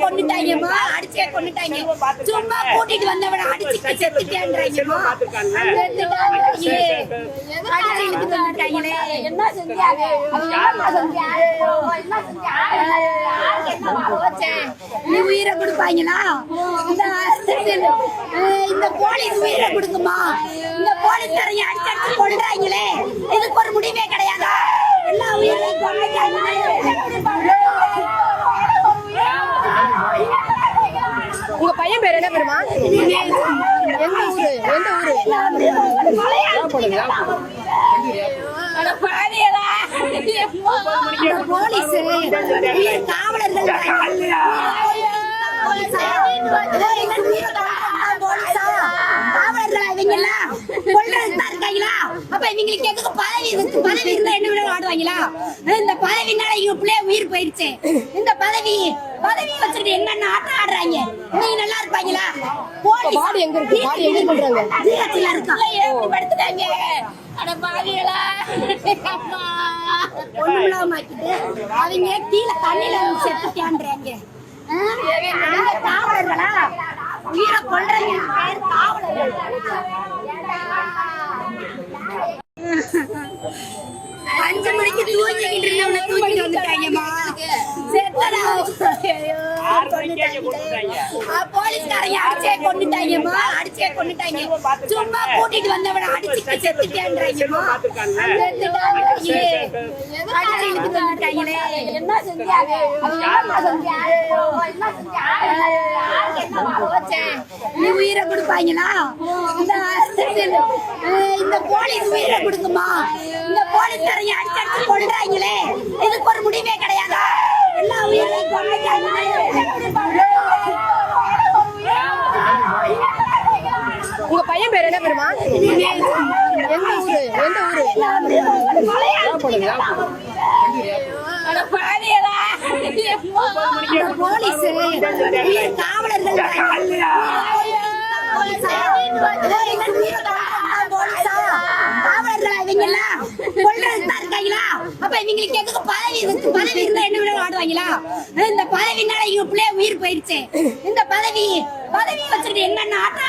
கொண்டுட்டாங்கம்மா அடிச்சே கொண்டுட்டாங்க சும்மா கூட்டிட்டு வந்தவனை அடிச்சு செத்துட்டேன்றாங்கம்மா அடிச்சு என்ன செஞ்சாங்க? நீ உயிரை கொடுப்பாங்களா? இந்த போலீஸ் உயிரை கொடுக்குமா? இந்த போலீஸ்காரங்க அடிச்சு அடிச்சு கொள்றாங்களே இதுக்கு பேர் என்ன பேருமா எந்த ஊரு எந்த ஊரு போலீஸ் காவலர்கள் இவங்களுக்கு எதுக்கு பதவி பதவி இருந்தா என்ன விட ஆடுவாங்களா இந்த பதவினால இவங்க பிள்ளைய உயிர் போயிடுச்சு இந்த பதவி பதவி வச்சுக்கிட்டு என்னென்ன ஆட்டம் ஆடுறாங்க? நீங்க நல்லா இருப்பாங்களா? போலீஸ் பாடி எங்க இருக்கு? பாடி எங்க பண்றாங்க? ஜிஹெச்ல இருக்கா? எப்படி படுத்துட்டாங்க? அட பாவிகளா. அம்மா. ஒண்ணுமில்லாம ஆக்கிட்டு அவங்க கீழே தண்ணியில ஆ? அந்த காவலர்களா உயிரை கொள்றீங்க பேர் காவலர்கள் போலீஸ்காரங்க அடிச்சே கொண்டுட்டாங்கம்மா அடிச்சே கொண்டுட்டாங்க. சும்மா கூட்டிட்டு வந்தவனை அடிச்சு செத்துட்டேன்றாங்கம்மா. என்ன செஞ்சாங்க? நீ உயிரை கொடுப்பாங்களா? இந்த போலீஸ் உயிரை கொடுக்குமா? இந்த போலீஸ்காரங்க அடிச்சு அடிச்சு கொள்றாங்களே இதுக்கு ஒரு முடிவே கிடையாதா? எல்லா உயிரையும் உங்க பையன் பேர் என்ன பேருமா எந்த ஊரு? எந்த ஊரு? போலீஸ். காவலர்கள் இவங்க இவங்களுக்கு எதுக்கு பதவி பதவி இருந்தா என்ன விட ஆடுவாங்களா இந்த பதவினால இவங்க பிள்ளைய உயிர் போயிடுச்சு இந்த பதவி பதவி வச்சுக்கிட்டு என்னென்ன ஆட்டம்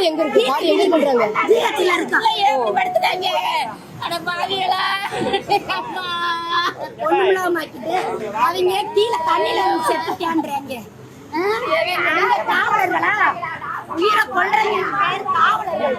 மாடு எங்க இருக்கு? மாடு எங்க பண்றாங்க தீயத்துல இருக்கா? எப்படி படுத்துட்டாங்க? அட பாவிகளா. ஒண்ணுமில்லாமக்கிட்டு அவங்க கீழே தண்ணியில செத்து தேண்டுறாங்க காவலர்களா? உயிரை கொள்றவங்க பேர் காவலர்கள்.